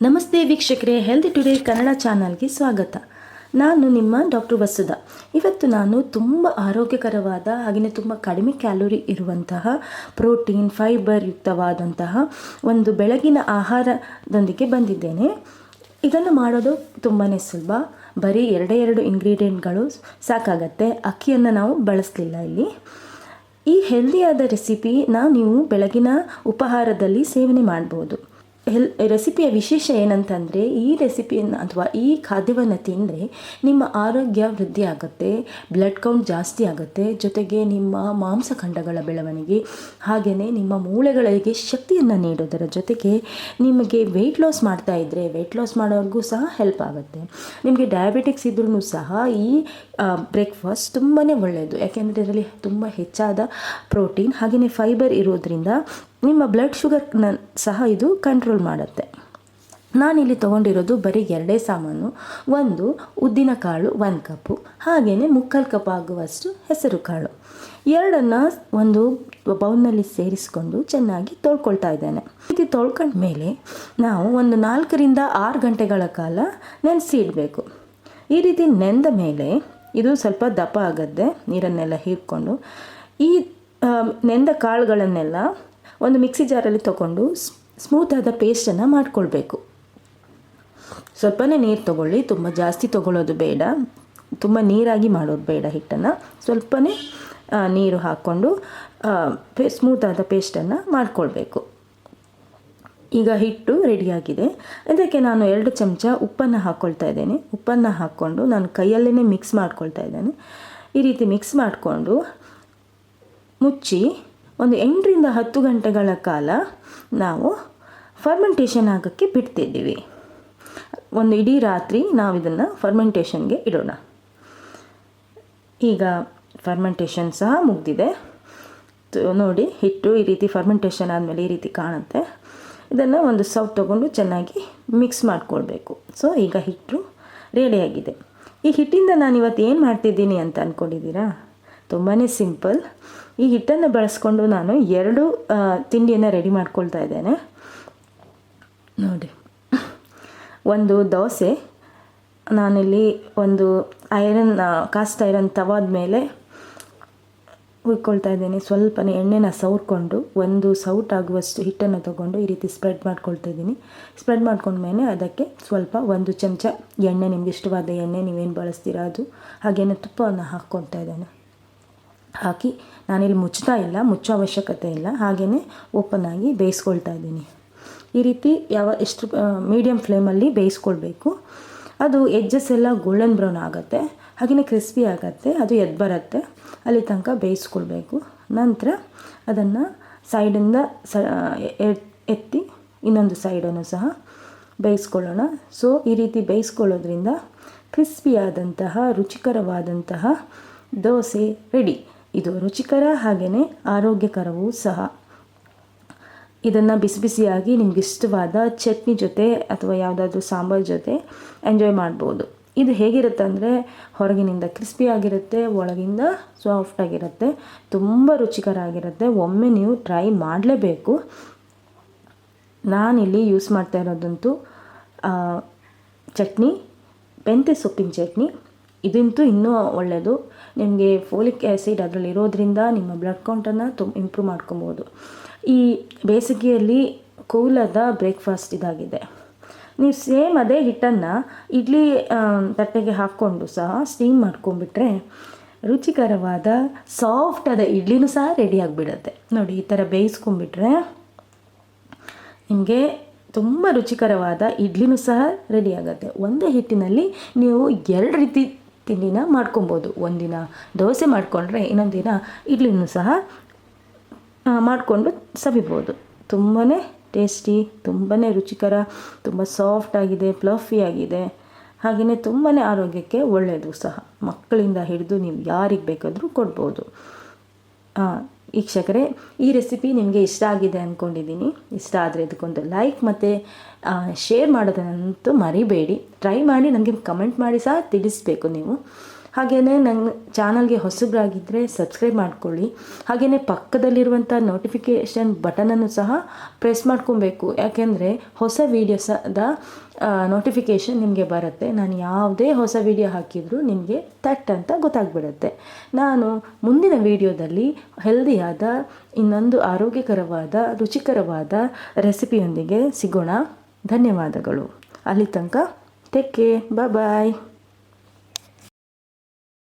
ನಮಸ್ತೆ ವೀಕ್ಷಕರೇ health today Kannada ಚಾನಲ್ಗೆ ಸ್ವಾಗತ. ನಾನು ನಿಮ್ಮ ಡಾಕ್ಟರ್ ವಸುಧ. ಇವತ್ತು ನಾನು ತುಂಬ ಆರೋಗ್ಯಕರವಾದ ಹಾಗೆಯೇ ತುಂಬ ಕಡಿಮೆ ಕ್ಯಾಲೋರಿ ಇರುವಂತಹ, ಪ್ರೋಟೀನ್, ಫೈಬರ್ ಯುಕ್ತವಾದಂತಹ ಒಂದು ಬೆಳಗಿನ ಆಹಾರದೊಂದಿಗೆ ಬಂದಿದ್ದೇನೆ. ಇದನ್ನು ಮಾಡೋದು ತುಂಬಾ ಸುಲಭ. ಬರೀ ಎರಡೇ ಎರಡು ಇಂಗ್ರೀಡಿಯೆಂಟ್ಗಳು ಸಾಕಾಗತ್ತೆ. ಅಕ್ಕಿಯನ್ನು ನಾವು ಬಳಸಲಿಲ್ಲ ಇಲ್ಲಿ. ಈ ಹೆಲ್ದಿಯಾದ ರೆಸಿಪಿನ ನೀವು ಬೆಳಗಿನ ಉಪಹಾರದಲ್ಲಿ ಸೇವನೆ ಮಾಡ್ಬೋದು. ಹೆಲ್ ರೆಸಿಪಿಯ ವಿಶೇಷ ಏನಂತಂದರೆ, ಈ ರೆಸಿಪಿಯನ್ನು ಅಥವಾ ಈ ಖಾದ್ಯವನ್ನು ತಿಂದರೆ ನಿಮ್ಮ ಆರೋಗ್ಯ ವೃದ್ಧಿ ಆಗುತ್ತೆ ಬ್ಲಡ್ ಕೌಂಟ್ ಜಾಸ್ತಿ ಆಗುತ್ತೆ, ಜೊತೆಗೆ ನಿಮ್ಮ ಮಾಂಸಖಂಡಗಳ ಬೆಳವಣಿಗೆ ಹಾಗೆಯೇ ನಿಮ್ಮ ಮೂಳೆಗಳಿಗೆ ಶಕ್ತಿಯನ್ನು ನೀಡೋದರ ಜೊತೆಗೆ ನಿಮಗೆ ವೆಯ್ಟ್ ಲಾಸ್ ಮಾಡ್ತಾ ಇದ್ದರೆ ವೆಯ್ಟ್ ಲಾಸ್ ಮಾಡೋರಿಗೂ ಸಹ ಹೆಲ್ಪ್ ಆಗುತ್ತೆ. ನಿಮಗೆ ಡಯಾಬಿಟಿಕ್ಸ್ ಇದ್ರೂ ಸಹ ಈ ಬ್ರೇಕ್ಫಾಸ್ಟ್ ತುಂಬಾ ಒಳ್ಳೆಯದು ಯಾಕೆಂದರೆ ಇದರಲ್ಲಿ ತುಂಬ ಹೆಚ್ಚಾದ ಪ್ರೋಟೀನ್ ಹಾಗೆಯೇ ಫೈಬರ್ ಇರೋದ್ರಿಂದ ನಿಮ್ಮ ಬ್ಲಡ್ ಶುಗರ್ನ ಸಹ ಇದು ಕಂಟ್ರೋಲ್ ಮಾಡುತ್ತೆ. ನಾನಿಲ್ಲಿ ತೊಗೊಂಡಿರೋದು ಬರೀ ಎರಡೇ ಸಾಮಾನು. ಒಂದು ಉದ್ದಿನ ಕಾಳು, ಒಂದು ಕಪ್ಪು. ಹಾಗೆಯೇ ಮುಕ್ಕಾಲು ಕಪ್ ಆಗುವಷ್ಟು ಹೆಸರು ಕಾಳು. ಎರಡನ್ನು ಒಂದು ಬೌಲ್ನಲ್ಲಿ ಸೇರಿಸ್ಕೊಂಡು ಚೆನ್ನಾಗಿ ತೊಳ್ಕೊಳ್ತಾ ಇದ್ದೇನೆ. ಇದು ತೊಳ್ಕೊಂಡ ಮೇಲೆ ನಾವು ಒಂದು ನಾಲ್ಕರಿಂದ ಆರು ಗಂಟೆಗಳ ಕಾಲ ನೆನೆಸಿ ಇಡಬೇಕು ಈ ರೀತಿ ನೆಂದ ಮೇಲೆ ಇದು ಸ್ವಲ್ಪ ದಪ್ಪ ಆಗತ್ತೆ ನೀರನ್ನೆಲ್ಲ ಹೀರ್ಕೊಂಡು ಈ ನೆಂದ ಕಾಳುಗಳನ್ನೆಲ್ಲ ಒಂದು ಮಿಕ್ಸಿ ಜಾರಲ್ಲಿ ತೊಗೊಂಡು ಸ್ಮೂತಾದ ಪೇಸ್ಟನ್ನು ಮಾಡಿಕೊಳ್ಬೇಕು. ಸ್ವಲ್ಪನೇ ನೀರು ತಗೊಳ್ಳಿ, ತುಂಬ ಜಾಸ್ತಿ ತಗೊಳ್ಳೋದು ಬೇಡ. ತುಂಬ ನೀರಾಗಿ ಮಾಡೋದು ಬೇಡ ಹಿಟ್ಟನ್ನು. ಸ್ವಲ್ಪನೇ ನೀರು ಹಾಕ್ಕೊಂಡು ಪೇ ಸ್ಮೂತಾದ ಪೇಸ್ಟನ್ನು ಮಾಡಿಕೊಳ್ಬೇಕು. ಈಗ ಹಿಟ್ಟು ರೆಡಿಯಾಗಿದೆ ಅದಕ್ಕೆ ನಾನು ಎರಡು ಚಮಚ ಉಪ್ಪನ್ನು ಹಾಕ್ಕೊಳ್ತಾ ಇದ್ದೇನೆ. ಉಪ್ಪನ್ನು ಹಾಕ್ಕೊಂಡು ನಾನು ಕೈಯಲ್ಲೇ ಮಿಕ್ಸ್ ಮಾಡ್ಕೊಳ್ತಾ ಇದ್ದೇನೆ. ಈ ರೀತಿ ಮಿಕ್ಸ್ ಮಾಡಿಕೊಂಡು ಮುಚ್ಚಿ ಒಂದು ಎಂಟರಿಂದ ಹತ್ತು ಗಂಟೆಗಳ ಕಾಲ ನಾವು ಫರ್ಮೆಂಟೇಷನ್ ಆಗೋಕ್ಕೆ ಬಿಡ್ತಿದ್ದೀವಿ. ಒಂದು ಇಡೀ ರಾತ್ರಿ ನಾವು ಇದನ್ನು ಫರ್ಮೆಂಟೇಷನ್ಗೆ ಇಡೋಣ. ಈಗ ಫರ್ಮೆಂಟೇಷನ್ ಸಹ ಮುಗ್ದಿದೆ. ನೋಡಿ, ಹಿಟ್ಟು ಈ ರೀತಿ ಫರ್ಮೆಂಟೇಷನ್ ಆದಮೇಲೆ ಈ ರೀತಿ ಕಾಣುತ್ತೆ. ಇದನ್ನು ಒಂದು ಸೌಟ್ ತೊಗೊಂಡು ಚೆನ್ನಾಗಿ ಮಿಕ್ಸ್ ಮಾಡಿಕೊಳ್ಬೇಕು. ಸೊ ಈಗ ಹಿಟ್ಟು ರೆಡಿಯಾಗಿದೆ ಈ ಹಿಟ್ಟಿಂದ ನಾನು ಇವತ್ತು ಏನು ಮಾಡ್ತಿದ್ದೀನಿ ಅಂತ ಅಂದ್ಕೊಂಡಿದ್ದೀರಾ ತುಂಬಾ ಸಿಂಪಲ್. ಈ ಹಿಟ್ಟನ್ನು ಬಳಸ್ಕೊಂಡು ನಾನು ಎರಡು ತಿಂಡಿಯನ್ನು ರೆಡಿ ಮಾಡ್ಕೊಳ್ತಾ ಇದ್ದೇನೆ. ನೋಡಿ. ಒಂದು ದೋಸೆ. ನಾನಿಲ್ಲಿ ಒಂದು ಐರನ್ ಕಾಸ್ಟ್ ಐರನ್ ತವಾದ ಮೇಲೆ ಹುಯ್ಕೊಳ್ತಾ ಇದ್ದೀನಿ. ಸ್ವಲ್ಪನೇ ಎಣ್ಣೆನ ಸೌರ್ಕೊಂಡು ಒಂದು ಸೌಟ್ ಆಗುವಷ್ಟು ಹಿಟ್ಟನ್ನು ತೊಗೊಂಡು ಈ ರೀತಿ ಸ್ಪ್ರೆಡ್ ಮಾಡ್ಕೊಳ್ತಾ ಇದ್ದೀನಿ. ಸ್ಪ್ರೆಡ್ ಮಾಡ್ಕೊಂಡ್ಮೇಲೆ ಅದಕ್ಕೆ ಸ್ವಲ್ಪ ಒಂದು ಚಮಚ ಎಣ್ಣೆ, ನಿಮ್ಗೆ ಇಷ್ಟವಾದ ಎಣ್ಣೆ ನೀವೇನು ಬಳಸ್ತೀರಾ ಅದು ಹಾಗೇನೆ ತುಪ್ಪವನ್ನು ಹಾಕ್ಕೊಳ್ತಾ ಇದ್ದೇನೆ. ಹಾಕಿ ನಾನಿಲ್ಲಿ ಮುಚ್ತಾ ಇಲ್ಲ ಮುಚ್ಚೋ ಅವಶ್ಯಕತೆ ಇಲ್ಲ. ಹಾಗೆಯೇ ಓಪನ್ ಆಗಿ ಬೇಯಿಸ್ಕೊಳ್ತಾ ಇದ್ದೀನಿ. ಈ ರೀತಿ ಯಾವ ಎಷ್ಟು ಮೀಡಿಯಮ್ ಫ್ಲೇಮಲ್ಲಿ ಬೇಯಿಸ್ಕೊಳ್ಬೇಕು. ಅದು ಎಜ್ಜಸ್ ಎಲ್ಲ ಗೋಲ್ಡನ್ ಬ್ರೌನ್ ಆಗುತ್ತೆ. ಹಾಗೆಯೇ ಕ್ರಿಸ್ಪಿ ಆಗುತ್ತೆ. ಅದು ಎದ್ದು ಬರುತ್ತೆ. ಅಲ್ಲಿ ತನಕ ಬೇಯಿಸ್ಕೊಳ್ಬೇಕು. ನಂತರ ಅದನ್ನು ಸೈಡಿಂದ ಸ ಎತ್ತಿ ಇನ್ನೊಂದು ಸೈಡನ್ನು ಸಹ ಬೇಯಿಸ್ಕೊಳ್ಳೋಣ. ಸೊ ಈ ರೀತಿ ಬೇಯಿಸ್ಕೊಳ್ಳೋದ್ರಿಂದ ಕ್ರಿಸ್ಪಿಯಾದಂತಹ ರುಚಿಕರವಾದಂತಹ ದೋಸೆ ರೆಡಿ ಇದು ರುಚಿಕರ ಹಾಗೆಯೇ ಆರೋಗ್ಯಕರವೂ ಸಹ. ಇದನ್ನು ಬಿಸಿ ಬಿಸಿಯಾಗಿ ನಿಮ್ಗೆ ಇಷ್ಟವಾದ ಚಟ್ನಿ ಜೊತೆ ಅಥವಾ ಯಾವುದಾದ್ರೂ ಸಾಂಬಾರು ಜೊತೆ ಎಂಜಾಯ್ ಮಾಡ್ಬೋದು. ಇದು ಹೇಗಿರುತ್ತೆ ಅಂದರೆ ಹೊರಗಿನಿಂದ ಕ್ರಿಸ್ಪಿ ಆಗಿರುತ್ತೆ, ಒಳಗಿಂದ ಸಾಫ್ಟ್ ಆಗಿರುತ್ತೆ, ತುಂಬ ರುಚಿಕರ ಆಗಿರುತ್ತೆ. ಒಮ್ಮೆ ನೀವು ಟ್ರೈ ಮಾಡಲೇಬೇಕು. ನಾನಿಲ್ಲಿ ಯೂಸ್ ಮಾಡ್ತಾ ಇರೋದಂತೂ ಚಟ್ನಿ ಬೆಂತೆ ಸೊಪ್ಪಿನ ಚಟ್ನಿ. ಇದಂತೂ ಇನ್ನೂ ಒಳ್ಳೆಯದು ನಿಮಗೆ ಫೋಲಿಕ್ ಆ್ಯಸಿಡ್ ಅದರಲ್ಲಿ ಇರೋದ್ರಿಂದ ನಿಮ್ಮ ಬ್ಲಡ್ ಕೌಂಟನ್ನು ತುಂಬ ಇಂಪ್ರೂವ್ ಮಾಡ್ಕೊಬೋದು. ಈ ಬೇಸಿಗೆಯಲ್ಲಿ ಕೂಲದ ಬ್ರೇಕ್ಫಾಸ್ಟ್ ಇದಾಗಿದೆ. ನೀವು ಸೇಮ್ ಅದೇ ಹಿಟ್ಟನ್ನು ಇಡ್ಲಿ ತಟ್ಟೆಗೆ ಹಾಕ್ಕೊಂಡು ಸಹ ಸ್ಟೀಮ್ ಮಾಡ್ಕೊಂಡ್ಬಿಟ್ರೆ ರುಚಿಕರವಾದ ಸಾಫ್ಟ್ ಆದ ಇಡ್ಲಿನೂ ಸಹ ರೆಡಿ ಆಗಿಬಿಡುತ್ತೆ. ನೋಡಿ, ಈ ಥರ ಬೇಯಿಸ್ಕೊಂಡ್ಬಿಟ್ರೆ ನಿಮಗೆ ತುಂಬ ರುಚಿಕರವಾದ ಇಡ್ಲಿನೂ ಸಹ ರೆಡಿ ಆಗುತ್ತೆ. ಒಂದೇ ಹಿಟ್ಟಿನಲ್ಲಿ ನೀವು ಎರಡು ರೀತಿ ತಿಂಡಿನ ಮಾಡ್ಕೊಬೋದು. ಒಂದಿನ ದೋಸೆ ಮಾಡಿಕೊಂಡ್ರೆ ಇನ್ನೊಂದು ದಿನ ಇಡ್ಲಿನೂ ಸಹ ಮಾಡಿಕೊಂಡು ಸವಿಬೋದು. ತುಂಬಾ ಟೇಸ್ಟಿ ತುಂಬಾ ರುಚಿಕರ, ತುಂಬ ಸಾಫ್ಟ್ ಆಗಿದೆ, ಫ್ಲಫಿ ಆಗಿದೆ. ಹಾಗೆಯೇ ತುಂಬಾ ಆರೋಗ್ಯಕ್ಕೆ ಒಳ್ಳೆಯದು ಸಹ. ಮಕ್ಕಳಿಂದ ಹಿಡಿದು ನೀವು ಯಾರಿಗೆ ಬೇಕಾದರೂ ಕೊಡ್ಬೋದು. ವೀಕ್ಷಕರೇ, ಈ ರೆಸಿಪಿ ನಿಮಗೆ ಇಷ್ಟ ಆಗಿದೆ ಅಂದ್ಕೊಂಡಿದ್ದೀನಿ ಇಷ್ಟ ಆದರೆ ಇದಕ್ಕೊಂದು ಲೈಕ್ ಮತ್ತು ಶೇರ್ ಮಾಡೋದನ್ನಂತೂ ಮರಿಬೇಡಿ. ಟ್ರೈ ಮಾಡಿ ನನಗೆ ಕಮೆಂಟ್ ಮಾಡಿ ಸಹ ತಿಳಿಸ್ಬೇಕು ನೀವು. ಹಾಗೆಯೇ ನನ್ನ ಚಾನಲ್ಗೆ ಹೊಸಬರಾಗಿದ್ದರೆ ಸಬ್ಸ್ಕ್ರೈಬ್ ಮಾಡ್ಕೊಳ್ಳಿ. ಹಾಗೆಯೇ ಪಕ್ಕದಲ್ಲಿರುವಂಥ ನೋಟಿಫಿಕೇಷನ್ ಬಟನನ್ನು ಸಹ ಪ್ರೆಸ್ ಮಾಡ್ಕೊಬೇಕು. ಯಾಕೆಂದರೆ ಹೊಸ ವೀಡಿಯೋಸದ ನೋಟಿಫಿಕೇಷನ್ ನಿಮಗೆ ಬರುತ್ತೆ. ನಾನು ಯಾವುದೇ ಹೊಸ ವೀಡಿಯೋ ಹಾಕಿದರೂ ನಿಮಗೆ ತಟ್ ಅಂತ ಗೊತ್ತಾಗ್ಬಿಡುತ್ತೆ. ನಾನು ಮುಂದಿನ ವೀಡಿಯೋದಲ್ಲಿ ಹೆಲ್ದಿಯಾದ, ಇನ್ನೊಂದು ಆರೋಗ್ಯಕರವಾದ, ರುಚಿಕರವಾದ ರೆಸಿಪಿಯೊಂದಿಗೆ ಸಿಗೋಣ. ಧನ್ಯವಾದಗಳು. ಅಲ್ಲಿ ತನಕ ಟೇಕ್ ಕೇರ್ ಬಾಯ್